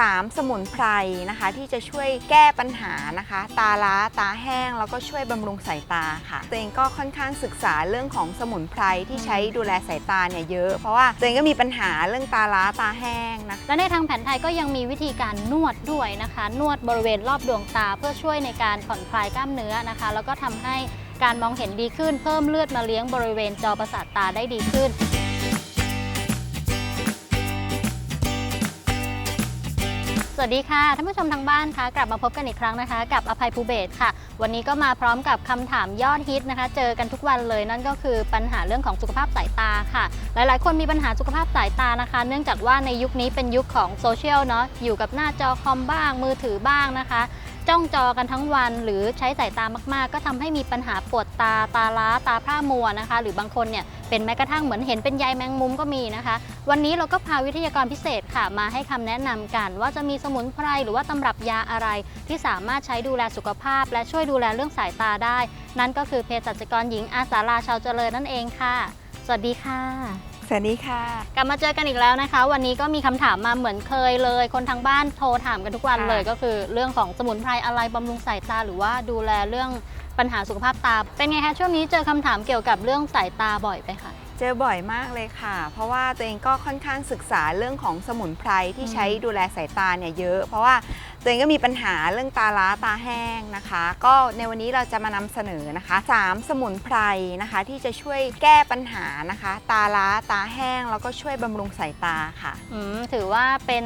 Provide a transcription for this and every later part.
3 สมุนไพรนะคะที่จะช่วยแก้ปัญหานะคะ ตาล้าตาแห้งแล้วก็ช่วยบำรุงสายตาค่ะตัวเองก็ค่อนข้างศึกษาเรื่องของสมุนไพรที่ใช้ดูแลสายตาเนี่ยเยอะ เพราะว่าตัวเองก็มีปัญหาเรื่องตาล้าตาแห้งนะคะและในทางแผนไทยก็ยังมีวิธีการนวดด้วยนะคะ นวดบริเวณรอบดวงตา เพื่อช่วยในการผ่อนคลายกล้ามเนื้อนะคะ แล้วก็ทำให้การมองเห็นดีขึ้น เพิ่มเลือดมาเลี้ยงบริเวณจอประสาทตาได้ดีขึ้น วัสดีค่ะท่านผู้ชมทางบ้านคะกลับมาพบกันอีกครั้งนะคะ กับอภัยภูเบศค่ะ วันนี้ก็มาพร้อมกับคำถามยอดฮิตนะคะ เจอกันทุกวันเลยนั่นก็คือปัญหาเรื่องของสุขภาพสายตาค่ะ หลายๆ คนมีปัญหาสุขภาพสายตานะคะ เนื่องจากว่าในยุคนี้เป็นยุคของโซเชียลเนาะอยู่กับหน้าจอคอมบ้างมือถือบ้างนะคะ จ้องจอกันทั้งวัน หรือใช้สายตามากๆ ก็ทำให้มีปัญหาปวดตาตาล้าตาพร่ามัวนะคะ หรือบางคนเนี่ยเป็นแม้กระทั่งเหมือนเห็นเป็นใยแมงมุมก็มีนะคะ วันนี้เราก็พาวิทยากรพิเศษค่ะ มาให้คำแนะนำกัน ว่าจะมีสมุนไพรหรือว่าตำรับยาอะไร ที่สามารถใช้ดูแลสุขภาพ และช่วยดูแลเรื่องสายตาได้ นั่นก็คือเภสัชกรหญิงอาสาราชาวเจริญนั่นเองค่ะ สวัสดีค่ะ วัสดีค่ะ กลับมาเจอกันอีกแล้วนะคะ วันนี้ก็มีคำถามมาเหมือนเคยเลย คนทางบ้านโทรถามกันทุกวันค่ะเลย ก็คือเรื่องของสมุนไพรอะไรบำรุงสายตาหรือว่าดูแลเรื่องปัญหาสุขภาพตา เป็นไงคะช่วงนี้เจอคำถามเกี่ยวกับเรื่องสายตาบ่อยไปค่ะเจอบ่อยมากเลยค่ะ เพราะว่าตัวเองก็ค่อนข้างศึกษาเรื่องของสมุนไพรที่ใช้ดูแลสายตาเนี่ยเยอะ เพราะว่า ตัวเองก็มีปัญหาเรื่องตาล้าตาแห้งนะคะ ก็ในวันนี้เราจะมานำเสนอนะคะสามสมุนไพรนะคะ ที่จะช่วยแก้ปัญหานะคะ ตาล้าตาแห้ง แล้วก็ช่วยบำรุงสายตาค่ะอืมถือว่าเป็น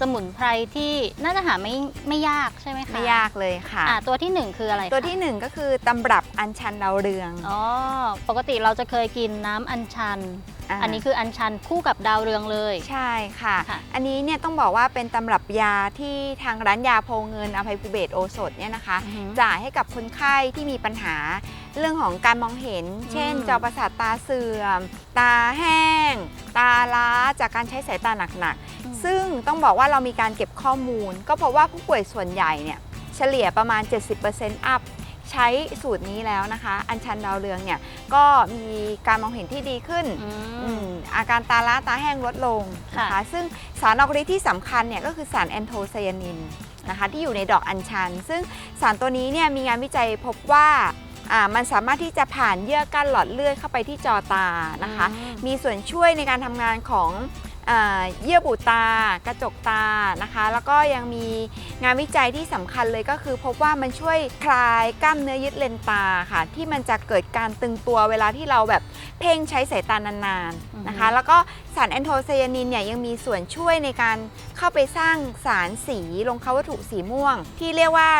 สมุนไพรที่น่าจะหาไม่ไม่ยากใช่ไหมคะไม่ยากเลยค่ะอ่าตัวที่หนึ่งคืออะไรคะตัวที่หนึ่งก็คือตำรับอัญชันดาวเรืองอ๋อปกติเราจะเคยกินน้ำอัญชันา อันนี้คืออัญชันคู่กับดาวเรืองเลย ใช่ค่ะ ค่ะ อันนี้เนี่ยต้องบอกว่าเป็นตำรับยาที่ทางร้านยาโพเงินอภัยภูเบศรโอสถเนี่ยนะคะ อือหือ จ่ายให้กับคนไข้ที่มีปัญหาเรื่องของการมองเห็น เช่นอืมจอประสาทตาเสื่อม ตาแห้ง ตาล้าจากการใช้สายตาหนักๆซึ่งต้องบอกว่าเรามีการเก็บข้อมูล ก็เพราะว่าผู้ป่วยส่วนใหญ่เนี่ยเฉลี่ยประมาณ 70%อัพ ใช้สูตรนี้แล้วนะคะ อัญชันดาวเรืองเนี่ยก็มีการมองเห็นที่ดีขึ้นอือืมมอาการตาล้าตาแห้งลดลงนะคะค่ะซึ่งสารออกฤทธิ์ที่สำคัญเนี่ยก็คือสารแอนโทไซยานินนะคะที่อยู่ในดอกอัญชัน ซึ่งสารตัวนี้เนี่ยมีงานวิจัยพบว่าอ่ามันสามารถที่จะผ่านเยื่อกั้นหลอดเลือดเข้าไปที่จอตานะคะอืมมีส่วนช่วยในการทำงานของอา เยื่อบุตา กระจกตานะคะ แล้วก็ยังมีงานวิจัยที่สำคัญเลยก็คือ พบว่ามันช่วยคลายกล้ามเนื้อยึดเลนตาค่ะ ที่มันจะเกิดการตึงตัวเวลาที่เราแบบเพ่งใช้สายตานานๆนะคะ แล้วก็สารแอนโทไซยานินเนี่ยยังมีส่วนช่วยในการเข้าไปสร้างสารสีลงเข้าวัตถุสีม่วง ที่เรียกว่า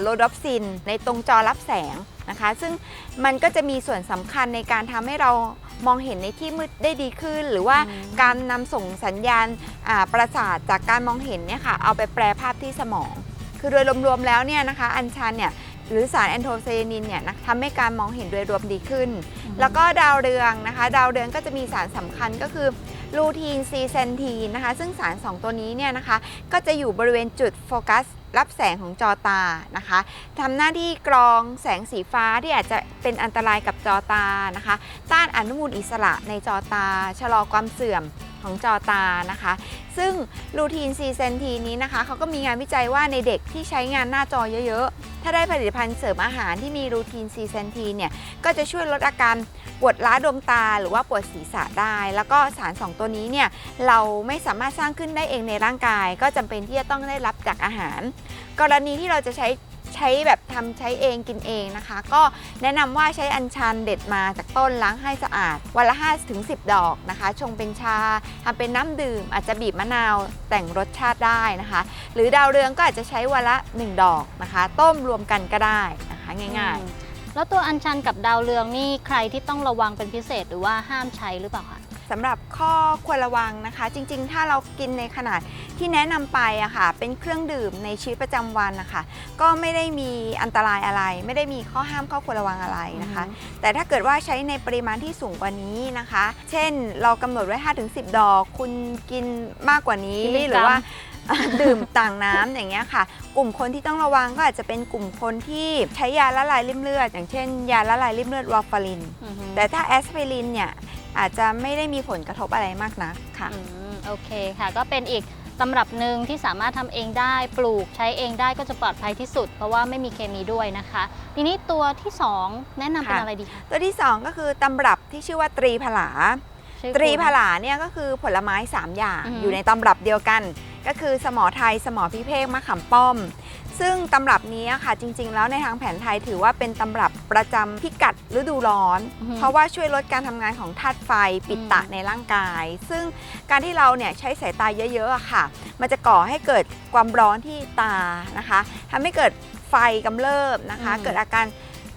โลดอปซินในตรงจอรับแสงนะคะ ซึ่งมันก็จะมีส่วนสำคัญในการทำให้เรา มองเห็นในที่มืดได้ดีขึ้น หรือว่าอืมการนำส่งสัญญาณอ่าประสาทจากการมองเห็นเนี่ยค่ะเอาไปแปลภาพที่สมอง คือโดยรวมๆแล้วเนี่ยนะคะ อัญชันเนี่ยหรือสารแอนโทไซยานินเนี่ยนะทำให้การมองเห็นโดยรวมดีขึ้น แล้วก็ดาวเรืองนะคะ ดาวเรืองก็จะมีสารสำคัญก็คือ ลูทีนซีเซนทีนนะคะ ซึ่งสาร 2 ตัวนี้เนี่ยนะคะ ก็จะอยู่บริเวณจุดโฟกัสรับแสงของจอตานะคะทำหน้าที่กรองแสงสีฟ้าที่อาจจะเป็นอันตรายกับจอตานะคะ ต้านอนุมูลอิสระในจอตา ชะลอความเสื่อมของจอตานะคะ ซึ่งลูทีนซีเซนทีนนี้นะคะเขาก็มีงานวิจัยว่าในเด็กที่ใช้งานหน้าจอเยอะๆ ถ้าได้ผลิตภัณฑ์เสริมอาหารที่มีลูทีนซีเซนทีนเนี่ยก็จะช่วยลดอาการปวดล้าดวงตาหรือว่าปวดศีรษะได้ แล้วก็สาร 2 ตัวนี้เนี่ยเราไม่สามารถสร้างขึ้นได้เองในร่างกาย ก็จำเป็นที่จะต้องได้รับจากอาหาร กรณีที่เราจะใช้ ใช้แบบทำใช้เองกินเองนะคะ ก็แนะนำว่าใช้อัญชันเด็ดมาจากต้นล้างให้สะอาด วันละ5ถึง10 ดอกนะคะ ชงเป็นชาทำเป็นน้ำดื่ม อาจจะบีบมะนาวแต่งรสชาติได้นะคะ หรือดาวเรืองก็อาจจะใช้วันละ 1 ดอกนะคะ ต้มรวมกันก็ได้นะคะง่ายๆ แล้วตัวอัญชันกับดาวเรืองนี่ใครที่ต้องระวังเป็นพิเศษหรือว่าห้ามใช้หรือเปล่าคะ สำหรับข้อควรระวังนะคะ จริงๆ ถ้าเรากินในขนาดที่แนะนำไปอะค่ะ เป็นเครื่องดื่มในชีวิตประจำวันนะคะ ก็ไม่ได้มีอันตรายอะไร ไม่ได้มีข้อห้ามข้อควรระวังอะไรนะคะ แต่ถ้าเกิดว่าใช้ในปริมาณที่สูงกว่านี้นะคะ เช่น เรากำหนดไว้ 5-10 ดอก คุณกินมากกว่านี้มิลลิกรัมหรือว่าดื่มต่างน้ำอย่างเงี้ยค่ะ กลุ่มคนที่ต้องระวังก็อาจจะเป็นกลุ่มคนที่ใช้ยาละลายริ่มเลือด อย่างเช่น ยาละลายริ่มเลือดวอร์ฟารินอือฮึแต่ถ้าแอสไพรินเนี่ย อาจจะไม่ได้มีผลกระทบอะไรมากนักค่ะ อืมโอเคค่ะ ก็เป็นอีกตำรับหนึ่งที่สามารถทำเองได้ ปลูกใช้เองได้ก็จะปลอดภัยที่สุด เพราะว่าไม่มีเคมีด้วยนะคะ ทีนี้ตัวที่2แนะนำเป็นค่ะ อะไรดีคะตัวที่ 2 ก็คือตำรับที่ชื่อว่าตรีผลา ชื่อตรีคุณ ผลาเนี่ยก็คือผลไม้ 3 อย่างอือหือออยู่ในตำรับเดียวกัน ก็คือสมอไทย สมอพิเภกมะขามป้อม ซึ่งตำรับนี้ค่ะจริง ๆ แล้วในทางแผนไทยถือว่าเป็นตำรับประจำพิกัดฤดูร้อนอือหือเพราะว่าช่วยลดการทำงานของธาตุไฟปิดตะอืมในร่างกาย ซึ่งการที่เราเนี่ยใช้สายตาเยอะๆอะค่ะ มันจะก่อให้เกิดความร้อนที่ตานะคะทำให้เกิดไฟกำเริบนะคะอืมเกิดอาการ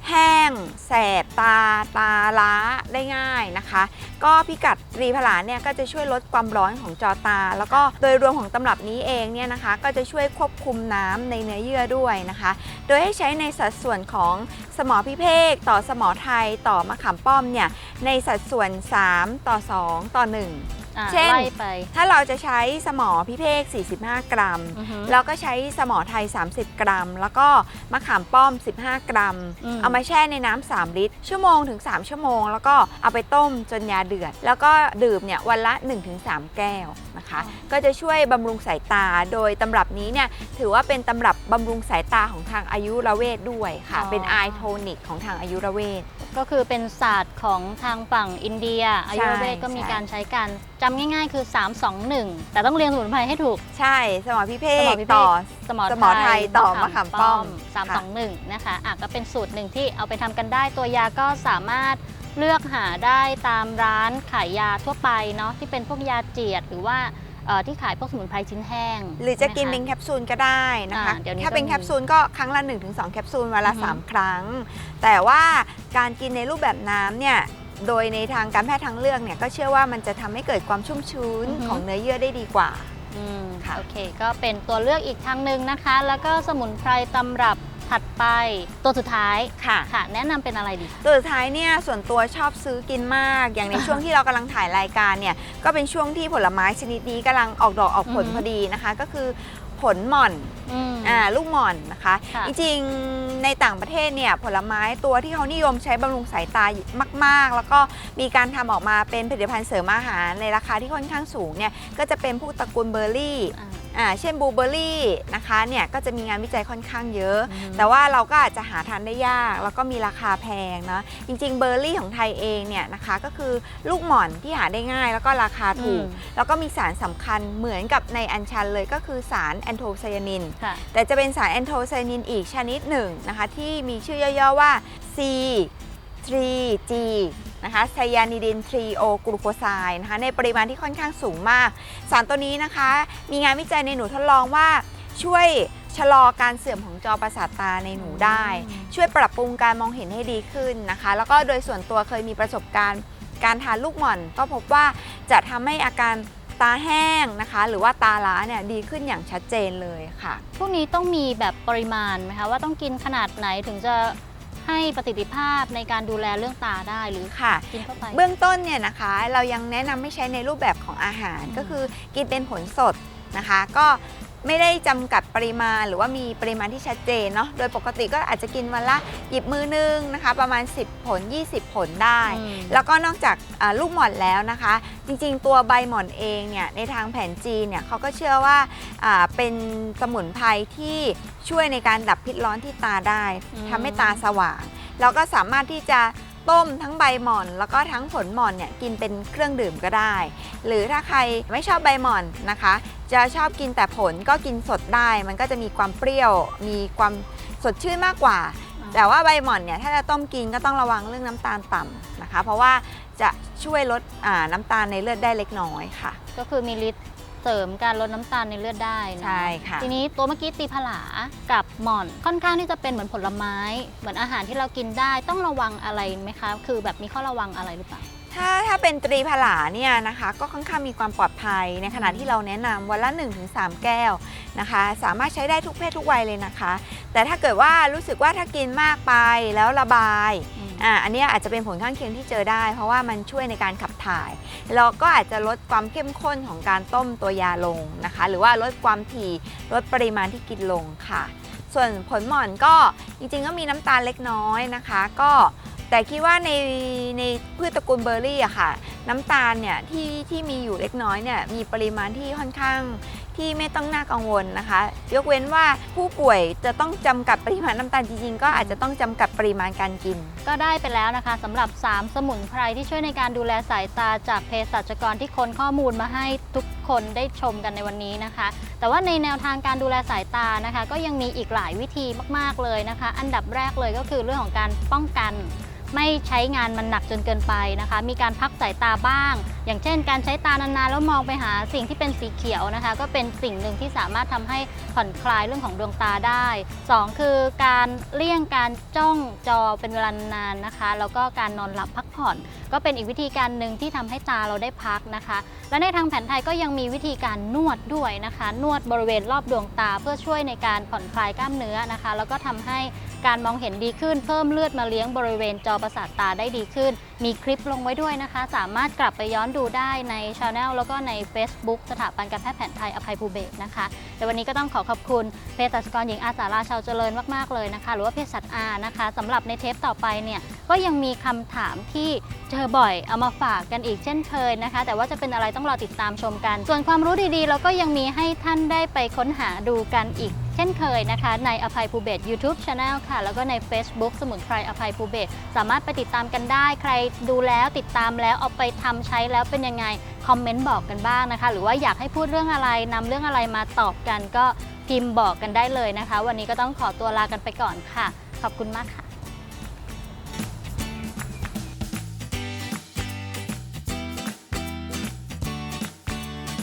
แห้ง แสบตา ตาล้าได้ง่ายนะคะ ก็พิกัดตรีผลาเนี่ยก็จะช่วยลดความร้อนของจอตา แล้วก็โดยรวมของตำรับนี้เองเนี่ยนะคะ ก็จะช่วยควบคุมน้ำในเนื้อเยื่อด้วยนะคะ โดยให้ใช้ในสัดส่วนของสมอพิเภกต่อสมอไทยต่อมะขามป้อมเนี่ยในสัดส่วน 3 ต่อ 2 ต่อ 1 อ่าเช่น ไล่ไป ถ้าเราจะใช้สมอพิเภก 45 กรัม อือหือแล้วก็ใช้สมอไทย 30 กรัม แล้วก็มะขามป้อม 15 กรัม อืม เอามาแช่ในน้ำ3ลิตร ชั่วโมงถึง 3 ชั่วโมง แล้วก็เอาไปต้มจนยาเดือด แล้วก็ดื่มเนี่ยวันละ 1-3 แก้วนะคะ ก็จะช่วยบำรุงสายตา โดยตำรับนี้เนี่ยถือว่าเป็นตำรับบำรุงสายตาของทางอายุรเวทด้วยค่ะ เป็นไอโทนิกของทางอายุรเวท ก็คือเป็นศาสตร์ของทางฝั่งอินเดียอายุรเวทก็มีใช่การใช้กันจำง่ายๆ คือ 3 2 1 แต่ต้องเรียนสมุนไพรให้ถูก ใช่ สมอพิเภสมอกพิเภกต่อสมอสมอไทยต่อมะขามป้อมสามค่ะสองหนึ่งนะคะอะก็เป็นสูตรหนึ่งที่เอาไปทำกันได้ ตัวยาก็สามารถเลือกหาได้ตามร้านขายยาทั่วไปเนาะที่เป็นพวกยาเจียดหรือว่า เอ่อที่ขายพวกสมุนไพรชิ้นแห้งหรือจะกินใช่เป็นไหมค แคปซูลก็ได้นะคะ อ่าเดี๋ยวนี้ถ้าเป็นก็มีแคปซูลก็ครั้งละ 1-2 แคปซูลวันละ อือฮึ3 ครั้ง แต่ว่าการกินในรูปแบบน้ำเนี่ย โดยในทางการแพทย์ทางเลือกเนี่ยก็เชื่อว่ามันจะทำให้เกิดความชุ่มชื้นของเนื้อเยื่อได้ดีกว่า อืมค่ะ โอเค ก็เป็นตัวเลือกอีกทางหนึ่งนะคะ แล้วก็สมุนไพรตำรับ ถัดไปตัวสุดท้ายค่ะ ค่ะ แนะนำเป็นอะไรดีคะตัวสุดท้ายเนี่ยส่วนตัวชอบซื้อกินมาก อย่างในช่วงที่เรากำลังถ่ายรายการเนี่ยก็เป็นช่วงที่ผลไม้ชนิดนี้กำลังออกดอกออกผลอือฮึ พอดีนะคะ ก็คือผลหม่อน อืม อ่าลูกหม่อนนะคะ ค่ะจริงๆในต่างประเทศเนี่ยผลไม้ตัวที่เขานิยมใช้บำรุงสายตามาก ๆ แล้วก็มีการทำออกมาเป็นผลิตภัณฑ์เสริมอาหารในราคาที่ค่อนข้างสูงเนี่ยก็จะเป็นพวกตระกูลเบอร์รี่ อ่า อ่าเช่นบลูเบอร์รี่นะคะเนี่ยก็จะมีงานวิจัยค่อนข้างเยอะอืมแต่ว่าเราก็อาจจะหาทานได้ยาก แล้วก็มีราคาแพงนะจริงๆเบอร์รี่ของไทยเองเนี่ยนะคะก็คือลูกหม่อนที่หาได้ง่าย แล้วก็ราคาถูกอืมแล้วก็มีสารสำคัญเหมือนกับในอัญชันเลยก็คือสารแอนโทไซยานินค่ะแต่จะเป็นสารแอนโทไซยานินอีกชนิดหนึ่งนะคะที่มีชื่อย่อๆว่า C 3G นะคะไซยานิดินทรีโอกลูโคไซด์นะคะในปริมาณที่ค่อนข้างสูงมาก สารตัวนี้นะคะ มีงานวิจัยในหนูทดลองว่าช่วยชะลอการเสื่อมของจอประสาทตาในหนูได้อืมช่วยปรับปรุงการมองเห็นให้ดีขึ้นนะคะ แล้วก็โดยส่วนตัวเคยมีประสบการณ์การทานลูกหม่อน ก็พบว่าจะทำให้อาการตาแห้งนะคะ หรือว่าตาล้าเนี่ยดีขึ้นอย่างชัดเจนเลยค่ะ พวกนี้ต้องมีแบบปริมาณไหมคะว่าต้องกินขนาดไหนถึงจะ ให้ประสิทธิภาพในการดูแลเรื่องตาได้หรือค่ะ กินเข้าไป เบื้องต้นเนี่ยนะคะเรายังแนะนำให้ใช้ในรูปแบบของอาหารอืม ก็คือกินเป็นผลสดนะคะ ก็ ไม่ได้จำกัดปริมาณ หรือว่ามีปริมาณที่ชัดเจนเนาะโดยปกติก็อาจจะกินวันละหยิบมือนึงนะคะ ประมาณ 10 ผล 20 ผลได้อืมแล้วก็นอกจากอ่าลูกหม่อนแล้วนะคะ จริงๆ ตัวใบหม่อนเองเนี่ยในทางแผนจีนเนี่ยเขาก็เชื่อว่าอ่าเป็นสมุนไพรที่ช่วยในการดับพิษร้อนที่ตาได้อืมทำให้ตาสว่าง แล้วก็สามารถที่จะ ต้มทั้งใบหม่อน แล้วก็ทั้งผลหม่อนเนี่ยกินเป็นเครื่องดื่มก็ได้ หรือถ้าใครไม่ชอบใบหม่อนนะคะ จะชอบกินแต่ผลก็กินสดได้ มันก็จะมีความเปรี้ยว มีความสดชื่นมากกว่า แต่ว่าใบหม่อนเนี่ยถ้าจะต้มกินก็ต้องระวังเรื่องน้ำตาลต่ำนะคะ เพราะว่าจะช่วยลดอ่าน้ำตาลในเลือดได้เล็กน้อยค่ะ ก็คือมีฤทธิ์ เสริมการลดน้ำตาลในเลือดได้นะใช่ค่ะ ทีนี้ตัวเมื่อกี้ตีผลากับหม่อนค่อนข้างที่จะเป็นเหมือนผลไม้ เหมือนอาหารที่เรากินได้ต้องระวังอะไรไหมคะ คือแบบมีข้อระวังอะไรหรือเปล่า ถ้าถ้าเป็นตรีผลาเนี่ยนะคะก็ค่อนข้างมีความปลอดภัย ในขณะที่เราแนะนำวันละ 1-3 แก้วนะคะ สามารถใช้ได้ทุกเพศทุกวัยเลยนะคะ แต่ถ้าเกิดว่ารู้สึกว่าถ้ากินมากไปแล้วระบาย อ่าอันนี้อาจจะเป็นผลข้างเคียงที่เจอได้ เพราะว่ามันช่วยในการขับถ่ายแล้วก็อาจจะลดความเข้มข้นของการต้มตัวยาลงนะคะ หรือว่าลดความถี่ลดปริมาณที่กินลงค่ะ ส่วนผลหม่อนก็จริงๆก็มีน้ำตาลเล็กน้อยนะคะ ก็แต่คิดว่าในในพืชตระกูลเบอร์รี่อะค่ะ น้ำตาลเนี่ยที่ที่มีอยู่เล็กน้อยเนี่ยมีปริมาณที่ค่อนข้าง ที่ไม่ต้องน่ากังวลนะคะ ยกเว้นว่าผู้ป่วยจะต้องจำกัดปริมาณน้ำตาลจริงๆ ก็อาจจะต้องจำกัดปริมาณการกิน ก็ได้ไปแล้วนะคะสำหรับ 3 สมุนไพรที่ช่วยในการดูแลสายตาจากเภสัชกรที่ค้นข้อมูลมาให้ทุกคนได้ชมกันในวันนี้นะคะ แต่ว่าในแนวทางการดูแลสายตานะคะ ก็ยังมีอีกหลายวิธีมากๆเลยนะคะ อันดับแรกเลยก็คือเรื่องของการป้องกัน ไม่ใช้งานมันหนักจนเกินไปนะคะ มีการพักสายตาบ้าง อย่างเช่น การใช้ตานานๆแล้วมองไปหาสิ่งที่เป็นสีเขียวนะคะ ก็เป็นสิ่งหนึ่งที่สามารถทำให้ผ่อนคลายเรื่องของดวงตาได้ 2 คือการเลี่ยงการจ้องจอเป็นเวลานานนะคะ แล้วก็การนอนหลับพักผ่อน ก็เป็นอีกวิธีการหนึ่งที่ทำให้ตาเราได้พักนะคะ และในทางแผนไทยก็ยังมีวิธีการนวดด้วยนะคะ นวดบริเวณรอบดวงตาเพื่อช่วยในการผ่อนคลายกล้ามเนื้อนะคะ แล้วก็ทำให้ การมองเห็นดีขึ้น เพิ่มเลือดมาเลี้ยงบริเวณจอประสาทตาได้ดีขึ้น มีคลิปลงไว้ด้วยนะคะ สามารถกลับไปย้อนดูได้ในช anel แล้วก็ใน Facebook สถาบันการแพทย์แผนไทยอภัยภูเบศนะคะแต่วันนี้ก็ต้องขอขอบคุณเภสัชกรหญิงอาสาราชาวเจริญมากๆเลยนะคะ หรือว่าเภสัชอานะคะสำหรับในเทปต่อไปเนี่ยก็ยังมีคำถามที่เจอบ่อยเอามาฝากกันอีกเช่นเคยนะคะ แต่ว่าจะเป็นอะไรต้องรอติดตามชมกัน ส่วนความรู้ดีๆ เราก็ยังมีให้ท่านได้ไปค้นหาดูกันอีก เช่นเคยนะคะ ในอภัยภูเบศ YouTube Channel ค่ะ แล้วก็ใน Facebook สมุนไพรอภัยภูเบศ สามารถไปติดตามกันได้ ใครดูแล้วติดตามแล้วเอาไปทำใช้แล้วเป็นยังไง คอมเมนต์บอกกันบ้างนะคะ หรือว่าอยากให้พูดเรื่องอะไรนำเรื่องอะไรมาตอบกันก็พิมพ์บอกกันได้เลยนะคะ วันนี้ก็ต้องขอตัวลากันไปก่อนค่ะ ขอบคุณมากค่ะ